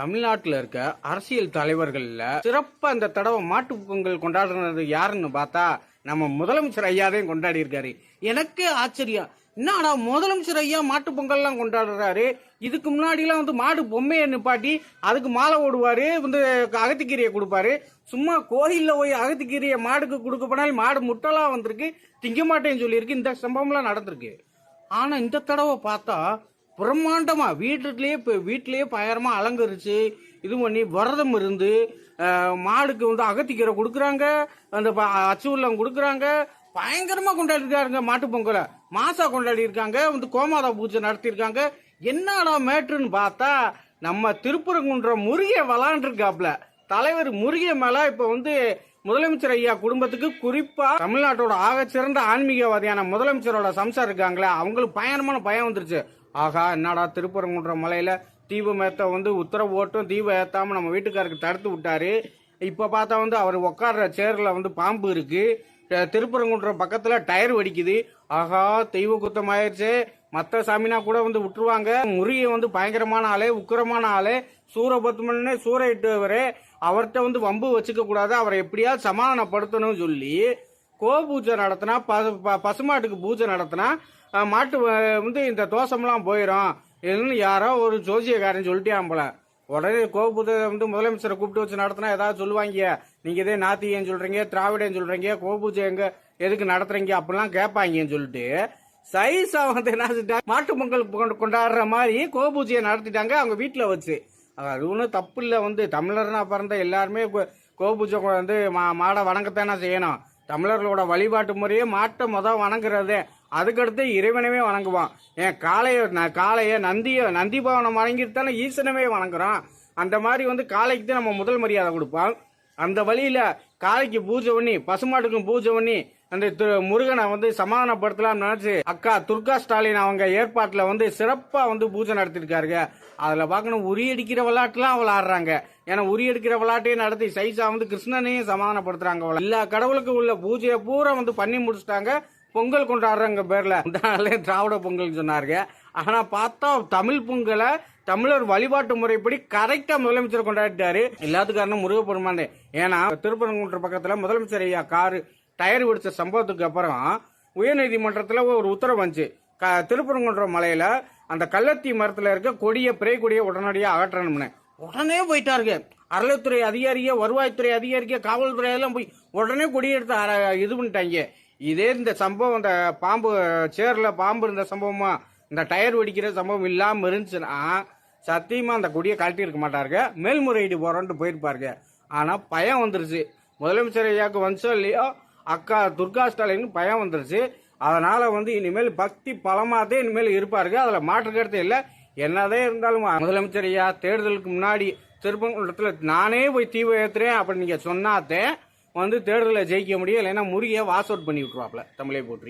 தமிழ்நாட்டில் இருக்க அரசியல் தலைவர்கள்ல சிறப்பாக அந்த தடவை மாட்டு பொங்கல் கொண்டாடுறது யாருன்னு பார்த்தா நம்ம முதலமைச்சர் தான் கொண்டாடி இருக்காரு. எனக்கே ஆச்சரியம். என்னடா முதலமைச்சர் ஐயா மாட்டு பொங்கல்லாம் கொண்டாடுறாரு? இதுக்கு முன்னாடிலாம் வந்து மாடு பொம்மையை நிப்பாட்டி அதுக்கு மாலை ஓடுவாரு வந்து அகத்திக்கீரையை கொடுப்பாரு. சும்மா கோயிலில் போய் அகத்திக்கீரையை மாடுக்கு கொடுக்க போனால் மாடு முட்டெல்லாம் வந்திருக்கு திங்க மாட்டேன்னு சொல்லியிருக்கு. இந்த சம்பவம்லாம் நடந்திருக்கு. ஆனால் இந்த தடவை பார்த்தா பிரம்மாண்டமாக வீட்டுலேயே இப்போ வீட்டிலேயே பயங்கரமா அலங்கரித்து இது பண்ணி விரதம் இருந்து மாடுக்கு வந்து அகத்திக்கீரை கொடுக்குறாங்க அந்த ப- அச்சு உள்ளம் கொடுக்குறாங்க. பயங்கரமாக கொண்டாடிருக்காருங்க மாட்டு பொங்கலை. மாசா கொண்டாடி இருக்காங்க வந்து கோமாதா பூஜை நடத்தியிருக்காங்க. என்னடா மேட்ருன்னு பார்த்தா நம்ம திருப்பரங்குன்ற முருகை விளாண்டுருக்காப்ல தலைவர் முருகை மேலே இப்போ வந்து முதலமைச்சர் ஐயா குடும்பத்துக்கு குறிப்பா தமிழ்நாட்டோட ஆகச்சிறந்த ஆன்மீகவாதியான முதலமைச்சரோட சம்சார் இருக்காங்களே அவங்களுக்கு பயங்கரமான பயம் வந்துருச்சு. ஆகா என்னடா திருப்பரங்குன்ற மலையில் தீபம் ஏற்ற வந்து உத்தரவு ஓட்டும் தீபம் ஏற்றாமல் நம்ம வீட்டுக்காருக்கு தடுத்து விட்டாரு. இப்போ பார்த்தா வந்து அவர் உட்கார்ற சேரில் வந்து பாம்பு இருக்குது திருப்பரங்குன்ற திருப்பரங்குன்றம் டயர் வெடிக்குது. ஆகா தெய்வ குத்தம் ஆயிடுச்சு மற்ற சாமினா கூட வந்து விட்டுருவாங்க. முருகன் வந்து பயங்கரமான ஆளு உக்கிரமான ஆளு. சூரபத்மனே சூறையிட்டவரு. அவர்கிட்ட வந்து வம்பு வச்சுக்க கூடாது. அவரை எப்படியாவது சமாதானப்படுத்தணும்னு சொல்லி கோ பூஜை நடத்தினா பசு- ப- பசுமாட்டுக்கு பூஜை நடத்தினா மாட்டு வந்து இந்த தோஷம்லாம் போயிடும் இதுன்னு யாரோ ஒரு ஜோசியக்காரன் சொல்லிட்டான் போல. உடனே கோ வந்து முதலமைச்சரை கூப்பிட்டு வச்சு நடத்தினா ஏதாவது சொல்லுவாங்க. நீங்க இதே நாத்தியன்னு சொல்றீங்க திராவிடன்னு சொல்றீங்க கோபூஜை எங்கே எங்க எதுக்கு நடத்துறீங்க அப்படிலாம் கேட்பாங்கன்னு சொல்லிட்டு சைஸா வந்து என்ன செஞ்சாங்க மாட்டு பொங்கல் கொண்டு- கொண்டாடுற மாதிரி கோபூஜையை நடத்திட்டாங்க அவங்க வீட்டில் வச்சு. அது ஒன்றும் தப்பு இல்லை வந்து. தமிழர்னா பிறந்த எல்லாருமே கோபூஜை வந்து மா மாடை வணங்கத்தானே செய்யணும். தமிழர்களோட வழிபாட்டு முறையே மாட்டை மொதல் வணங்குறதே. அதுக்கடுத்து இறைவனவே வணங்குவான். ஏன் காளைய நான் காளைய நந்திய நந்தி பவனம் வணங்கிட்டு தானே ஈசனவே வணங்குறோம் அந்த மாதிரி வந்து காளைக்கு தான் நம்ம முதல் மரியாதை கொடுப்போம் அந்த வழியில காளைக்கு பூஜை பண்ணி பசுமாட்டுக்கும் பூஜை பண்ணி அந்த திரு- முருகனை வந்து சமாதானப்படுத்தலாம்னு நினைச்சு அக்கா துர்கா ஸ்டாலின் அவங்க ஏற்பாட்டில் வந்து சிறப்பாக வந்து பூஜை நடத்திருக்காருங்க. அதில் பார்க்கணும் உரி அடிக்கிற விளையாட்டுலாம் ஆடுறாங்க. ஏன்னா உரி அடிக்கிற விளையாட்டையும் நடத்தி சைஸா வந்து கிருஷ்ணனையும் சமாதானப்படுத்துறாங்க அவள். எல்லா கடவுளுக்கும் உள்ள பூஜையை பூரா வந்து பண்ணி முடிச்சிட்டாங்க. பொங்கல் கொண்டாடுறாங்க பேர்ல. இந்த நாளே திராவிட பொங்கல் சொன்னாருங்க. ஆனா பார்த்தா தமிழ் பொங்கலை தமிழர் வழிபாட்டு முறைப்படி கரெக்டா முதலமைச்சர் கொண்டாடிட்டாரு. எல்லாத்துக்கும் காரணம் முருகப்பெருமானே. ஏன்னா திருப்பரங்குன்ற பக்கத்துல முதலமைச்சர் ஐயா காரு டயர் வெடிச்ச சம்பவத்துக்கு அப்புறம் உயர்நீதிமன்றத்தில் ஒரு உத்தரவு வந்துச்சு. க- திருப்பரங்குன்ற மலையில அந்த கள்ளத்தி மரத்துல இருக்க கொடிய பிறை கொடியை உடனடியாக அகற்றணும்னு. உடனே போயிட்டாருங்க. அறலத்துறை அதிகாரிக வருவாய்த்துறை அதிகாரிக காவல்துறை எல்லாம் போய் உடனே கொடியெடுத்து இது பண்ணிட்டாங்க. இதே இந்த சம்பவம் இந்த பாம்பு சேரில் பாம்பு இருந்த சம்பவமா இந்த டயர் வெடிக்கிற சம்பவம் இல்லாமல் இருந்துச்சுன்னா சத்தியமாக அந்த கொடியை கழட்டி இருக்க மாட்டாருங்க. மேல்முறையீடு போகிறோன்ட்டு போயிருப்பாருங்க. ஆனால் பயம் வந்துருச்சு. முதலமைச்சர் ஐயாவுக்கு வந்துச்சோ இல்லையோ அக்கா துர்கா ஸ்டாலின் பயம் வந்துருச்சு. அதனால் வந்து இனிமேல் பக்தி பலமாதே இனிமேல் இருப்பாருங்க. அதில் மாற்று கருத்து இல்லை. என்னதே இருந்தாலும் முதலமைச்சர் ஐயா தேர்தலுக்கு முன்னாடி திருப்பங்குளத்தில் நானே போய் தீவை ஏற்றுறேன் அப்படின்னு நீங்கள் சொன்னாத்தேன் வந்து தேர்தலில் ஜெயிக்க முடியும் இல்லைன்னா முருகையை வாஸ் அவுட் பண்ணி விட்ருவாப்ல தமிழை போற்றி.